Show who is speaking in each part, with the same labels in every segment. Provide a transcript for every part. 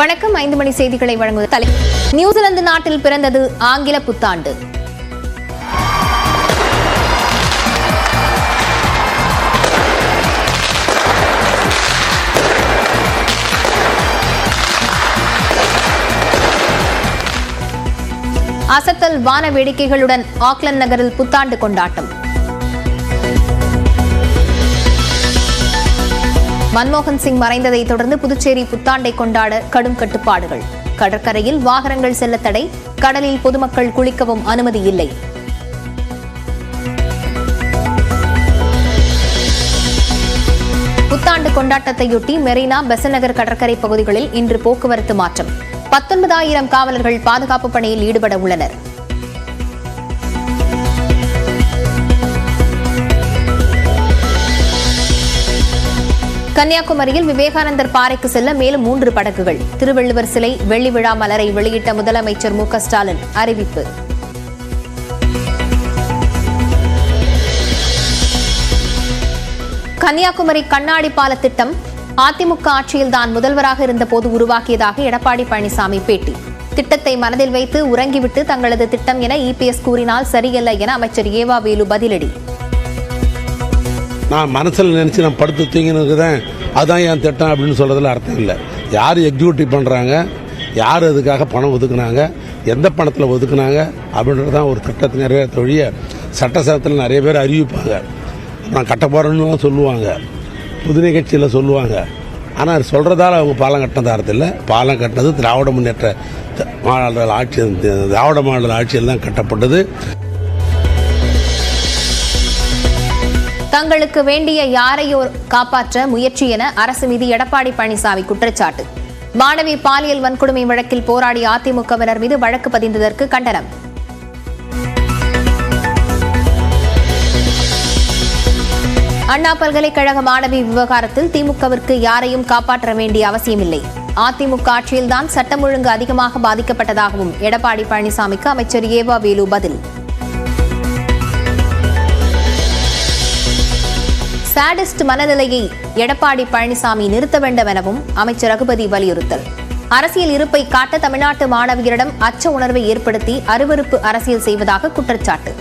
Speaker 1: வணக்கம். ஐந்து மணி செய்திகளை வழங்குவது தலை. நியூசிலாந்து நாட்டில் பிறந்தது ஆங்கில புத்தாண்டு. அசத்தல் வான வேடிக்கைகளுடன் ஆக்லந்து நகரில் புத்தாண்டு கொண்டாட்டம். மன்மோகன் சிங் மறைந்ததை தொடர்ந்து புதுச்சேரி புத்தாண்டை கொண்டாட கடும் கட்டுப்பாடுகள். கடற்கரையில் வாகனங்கள் செல்ல தடை கடலில் பொதுமக்கள் குளிக்கவும் அனுமதி இல்லை. புத்தாண்டு கொண்டாட்டத்தையொட்டி மெரினா பெசநகர் கடற்கரை பகுதிகளில் இன்று போக்குவரத்து மாற்றம். பத்தொன்பதாயிரம் காவலர்கள் பாதுகாப்பு பணியில் ஈடுபட உள்ளனர். கன்னியாகுமரியில் விவேகானந்தர் பாறைக்கு செல்ல மேலும் மூன்று படகுகள். திருவள்ளுவர் சிலை வெள்ளி விழா மலரை வெளியிட்ட முதலமைச்சர் மு ஸ்டாலின் அறிவிப்பு. கன்னியாகுமரி கண்ணாடி பால திட்டம் அதிமுக ஆட்சியில்தான் முதல்வராக இருந்தபோது உருவாக்கியதாக எடப்பாடி பழனிசாமி பேட்டி. திட்டத்தை மனதில் வைத்து உறங்கிவிட்டு தங்களது திட்டம் என இபிஎஸ் கூறினால் சரியல்ல என அமைச்சர் ஏவா வேலு பதிலடி.
Speaker 2: நான் மனசில் நினச்சி நான் படுத்து தூங்கினுக்குதான் அதுதான் என் திட்டம் அப்படின்னு சொல்கிறதுல அர்த்தம் இல்லை. யார் எக்ஸிக்யூட்டிவ் பண்ணுறாங்க யார் அதுக்காக பணம் ஒதுக்குனாங்க? எந்த பணத்தில் ஒதுக்குனாங்க? அப்படின்றது தான் ஒரு திட்டத்தை நிறைய தொழிய சட்டசபத்தில் நிறைய பேர் அறிவிப்பாங்க. நான் கட்ட போகிறேன்னு சொல்லுவாங்க. புது நிகழ்ச்சியில் சொல்லுவாங்க. ஆனால் சொல்கிறதால அவங்க பாலம் கட்டினது அர்த்தம் இல்லை. பாலம் கட்டினது திராவிட முன்னேற்ற மாநில ஆட்சி திராவிட மாநில ஆட்சியில் தான் கட்டப்பட்டது.
Speaker 1: தங்களுக்கு வேண்டிய யாரையோ காப்பாற்ற முயற்சி என அரசு மீது எடப்பாடி பழனிசாமி குற்றச்சாட்டு. மாணவி பாலியல் வன்கொடுமை வழக்கில் போராடிய அதிமுகவினர் மீது வழக்கு பதிந்ததற்கு கண்டனம். அண்ணா பல்கலைக்கழக மாணவி விவகாரத்தில் திமுகவிற்கு யாரையும் காப்பாற்ற வேண்டிய அவசியமில்லை. அதிமுக ஆட்சியில்தான் சட்டம் ஒழுங்கு அதிகமாக பாதிக்கப்பட்டதாகவும் எடப்பாடி பழனிசாமிக்கு அமைச்சர் ஏவா வேலு பதில். சாடிஸ்ட் மனநிலையை எடப்பாடி பழனிசாமி நிறுத்த வேண்டும் எனவும் அமைச்சர் ரகுபதி வலியுறுத்தல். அரசியல் இருப்பை காட்ட தமிழ்நாட்டு மாணவியரிடம் அச்ச உணர்வை ஏற்படுத்தி அருவருப்பு அரசியல் செய்வதாக குற்றச்சாட்டு.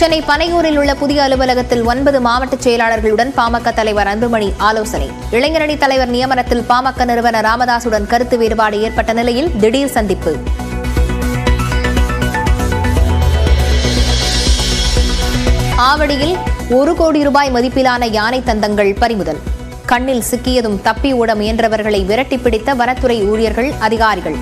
Speaker 1: சென்னை பனையூரில் உள்ள புதிய அலுவலகத்தில் ஒன்பது மாவட்ட செயலாளர்களுடன் பாமக தலைவர் அன்புமணி ஆலோசனை. இளைஞரணி தலைவர் நியமனத்தில் பாமக நிறுவனர் ராமதாசுடன் கருத்து வேறுபாடு ஏற்பட்ட நிலையில் திடீர் சந்திப்பு. ஆவடியில் ஒரு கோடி ரூபாய் மதிப்பிலான யானை தந்தங்கள் பறிமுதல். கண்ணில் சிக்கியதும் தப்பி ஓட முயன்றவர்களை விரட்டி பிடித்த வனத்துறை ஊழியர்கள் அதிகாரிகள்.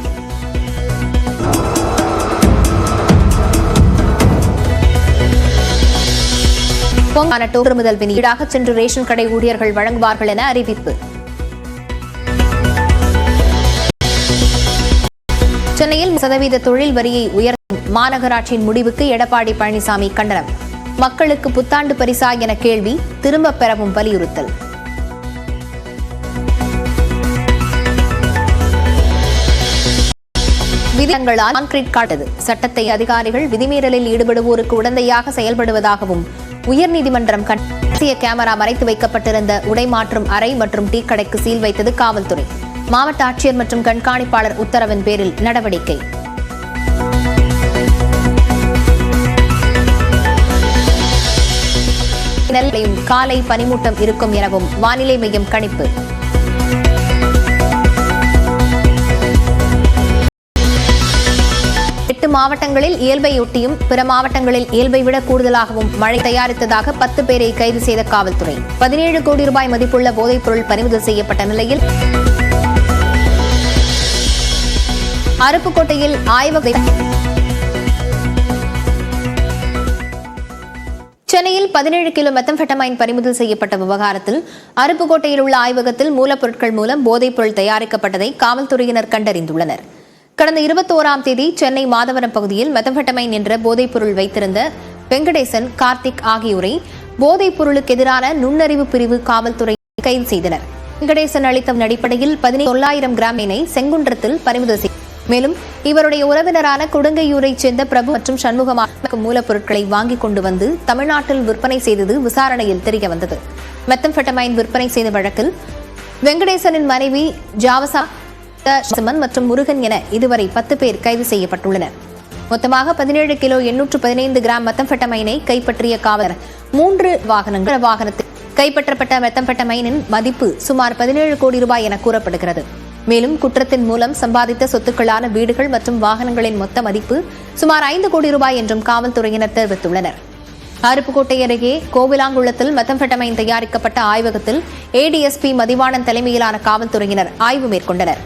Speaker 1: பொங்கான டோர்முதல் ஈடாக சென்று ரேஷன் கடை ஊழியர்கள் வழங்குவார்கள் என அறிவிப்பு. சென்னையில் சதவீத தொழில் வரியை உயர்த்தும் மாநகராட்சியின் முடிவுக்கு எடப்பாடி பழனிசாமி கண்டனம். மக்களுக்கு புத்தாண்டு பரிசா என கேள்வி திரும்பப் பெறவும் வலியுறுத்தல். விதிங்களால் கான்கிரீட் காட்டது. சட்டத்தை அதிகாரிகள் விதிமீறலில் ஈடுபடுவோருக்கு உடந்தையாக செயல்படுவதாகவும் உயர்நீதிமன்றம் கட்டிய கேமரா மறைத்து வைக்கப்பட்டிருந்த உடை மாற்றும் அறை மற்றும் டீ கடைக்கு சீல் வைத்தது காவல்துறை. மாவட்ட ஆட்சியர் மற்றும் கண்காணிப்பாளர் உத்தரவின் பேரில் நடவடிக்கை. நெல்லையும் காலை பனிமூட்டம் இருக்கும் எனவும் வானிலை மையம் கணிப்பு. எட்டு மாவட்டங்களில் இயல்பையொட்டியும் பிற மாவட்டங்களில் இயல்பை விட கூடுதலாகவும் மழை தயாரித்ததாக பத்து பேரை கைது செய்த காவல்துறை. பதினேழு கோடி ரூபாய் மதிப்புள்ள போதைப் பொருள் பறிமுதல் செய்யப்பட்ட நிலையில் அருப்புக்கோட்டையில் ஆய்வக சென்னையில் பதினேழு கிலோ மெத்தம்பெட்டமைன் பறிமுதல் செய்யப்பட்ட விவகாரத்தில் அருப்புக்கோட்டையில் உள்ள ஆய்வகத்தில் மூலப்பொருட்கள் மூலம் போதைப்பொருள் தயாரிக்கப்பட்டதை காவல்துறையினர் கண்டறிந்துள்ளனர். கடந்த இருபத்தோராம் தேதி சென்னை மாதவரம் பகுதியில் மெத்தம்பெட்டமைன் என்ற போதைப்பொருள் வைத்திருந்த வெங்கடேசன் கார்த்திக் ஆகியோரை போதைப் பொருளுக்கு எதிரான நுண்ணறிவு பிரிவு காவல்துறை கைது செய்தனர். வெங்கடேசன் அளித்த அடிப்படையில் பதினேழு தொள்ளாயிரம் கிராம் செங்குன்றத்தில் பறிமுதல் செய்தனர் மேலும் இவருடைய உறவினரான குடுங்கையூரைச் சேர்ந்த பிரபு மற்றும் சண்முகமாக மூலப்பொருட்களை வாங்கிக் கொண்டு வந்து தமிழ்நாட்டில் விற்பனை செய்தது விசாரணையில் தெரிய வந்தது. மெத்தம்பெட்டமைன் விற்பனை செய்த வழக்கில் வெங்கடேசனின் மனைவி ஜாவசா சிமன் மற்றும் முருகன் என இதுவரை பத்து பேர் கைது செய்யப்பட்டுள்ளனர். மொத்தமாக பதினேழு கிலோ எண்ணூற்று பதினைந்து கிராம் மெத்தம்பெட்டமைனை கைப்பற்றிய காவலர் மூன்று வாகனங்கள். வாகனத்தில் கைப்பற்றப்பட்ட மெத்தம்பெட்டமைனின் மதிப்பு சுமார் பதினேழு கோடி ரூபாய் என கூறப்படுகிறது. மேலும் குற்றத்தின் மூலம் சம்பாதித்த சொத்துக்களான வீடுகள் மற்றும் வாகனங்களின் மொத்த மதிப்பு சுமார் ஐந்து கோடி ரூபாய் என்றும் காவல்துறையினர் தெரிவித்துள்ளனர். அருப்புக்கோட்டை அருகே கோவிலாங்குளத்தில் மெத்தம்பெட்டமைன் தயாரிக்கப்பட்ட ஆய்வகத்தில் ஏடிஎஸ்பி மதிவாணன் தலைமையிலான காவல்துறையினர் ஆய்வு மேற்கொண்டனர்.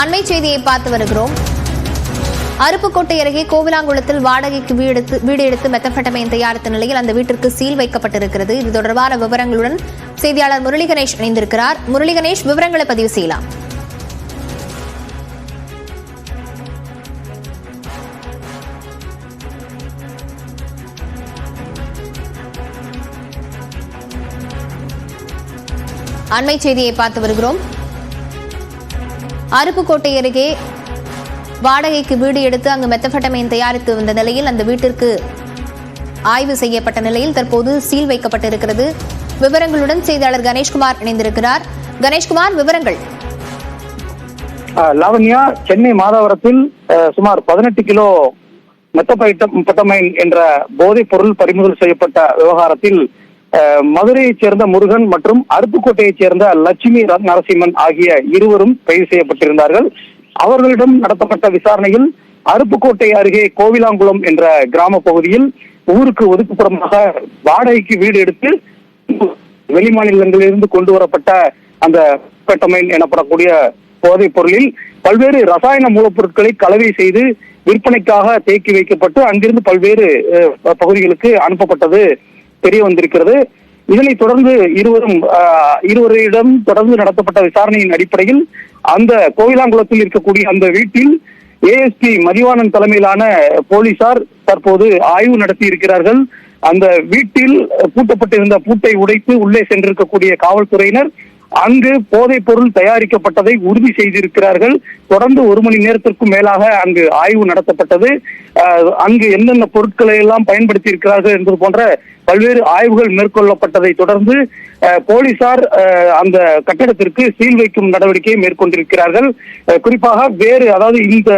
Speaker 1: அண்மை செய்தியை பார்த்து வருகிறோம். அருப்புக்கோட்டை அருகே கோவிலாங்குளத்தில் வாடகைக்கு வீடு எடுத்து வீடு எடுத்து மெத்தம்பெட்டமைன் தயாரித்த நிலையில் அந்த வீட்டிற்கு சீல் வைக்கப்பட்டிருக்கிறது. இது தொடர்பான விவரங்களுடன் செய்தியாளர் முரளி கணேஷ் இணைந்திருக்கிறார். முரளி கணேஷ் விவரங்களை பதிவு செய்யலாம். அண்மை செய்தியை பார்த்து வருகிறோம். அருப்புக்கோட்டை அருகே வாடகைக்கு வீடு எடுத்து அங்கு மெத்தபட்டமைன் தயாரித்து வந்த நிலையில் அந்த வீட்டிற்கு ஆய்வு செய்யப்பட்ட நிலையில் தற்போது சீல் வைக்கப்பட்டிருக்கிறது. விவரங்களுடன் செய்தியாளர் கணேஷ்குமார் இணைந்திருக்கிறார். கணேஷ்குமார் விவரங்கள்.
Speaker 3: லாவண்யா சென்னை மாதவரத்தில் சுமார் பதினெட்டு கிலோ மெத்தபைட்டமைன் என்ற போதைப் பொருள் பறிமுதல் செய்யப்பட்ட விவகாரத்தில் மதுரையைச் சேர்ந்த முருகன் மற்றும் அருப்புக்கோட்டையைச் சேர்ந்த லட்சுமி நரசிம்மன் ஆகிய இருவரும் கைது செய்யப்பட்டிருந்தார்கள். அவர்களிடம் நடத்தப்பட்ட விசாரணையில் அருப்புக்கோட்டை அருகே கோவிலாங்குளம் என்ற கிராம பகுதியில் ஊருக்கு ஒதுக்குப்புறமாக வாடகைக்கு வீடு எடுத்து வெளி மாநிலங்களிலிருந்து கொண்டு வரப்பட்ட அந்த பெட்டமைன் எனப்படக்கூடிய போதைப் பொருளில் பல்வேறு ரசாயன மூலப்பொருட்களை கலவை செய்து விற்பனைக்காக தேக்கி வைக்கப்பட்டு அங்கிருந்து பல்வேறு பகுதிகளுக்கு அனுப்பப்பட்டது. தெரிய வந்திருக்கிறது. இதனைத் தொடர்ந்து இருவரும் இருவரிடம் தொடர்ந்து நடத்தப்பட்ட விசாரணையின் அடிப்படையில் அந்த கோவிலாங்குளத்தில் இருக்கக்கூடிய அந்த வீட்டில் ஏஎஸ்பி மதிவாணன் தலைமையிலான போலீசார் தற்போது ஆய்வு நடத்தி இருக்கிறார்கள். அந்த வீட்டில் பூட்டப்பட்டிருந்த பூட்டை உடைத்து உள்ளே சென்றிருக்கக்கூடிய காவல்துறையினர் அங்கு போதைப் பொருள் தயாரிக்கப்பட்டதை உறுதி செய்திருக்கிறார்கள். தொடர்ந்து ஒரு மணி நேரத்திற்கும் மேலாக அங்கு ஆய்வு நடத்தப்பட்டது. அங்கு என்னென்ன பொருட்களை எல்லாம் பயன்படுத்தி இருக்கிறார்கள் என்பது போன்ற பல்வேறு ஆய்வுகள் மேற்கொள்ளப்பட்டதை தொடர்ந்து அஹ், போலீசார் அஹ், அந்த கட்டடத்திற்கு சீல் வைக்கும் நடவடிக்கையை மேற்கொண்டிருக்கிறார்கள். குறிப்பாக வேறு அதாவது இந்த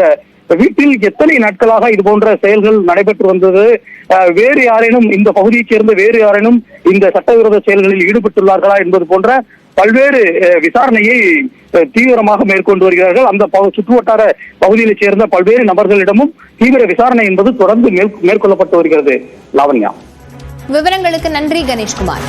Speaker 3: வீட்டில் எத்தனை நாட்களாக இது போன்ற செயல்கள் நடைபெற்று வந்தது? வேறு யாரேனும் இந்த பகுதியைச் சேர்ந்த வேறு யாரேனும் இந்த சட்டவிரோத செயல்களில் ஈடுபட்டுள்ளார்களா என்பது போன்ற பல்வேறு அஹ், விசாரணையை தீவிரமாக மேற்கொண்டு வருகிறார்கள். அந்த பகு- சுற்றுவட்டார பகுதியைச் சேர்ந்த பல்வேறு நபர்களிடமும் தீவிர விசாரணை என்பது தொடர்ந்து மேற்கொள்ளப்பட்டு வருகிறது. லாவண்யா.
Speaker 1: விவரங்களுக்கு நன்றி கணேஷ்குமார்.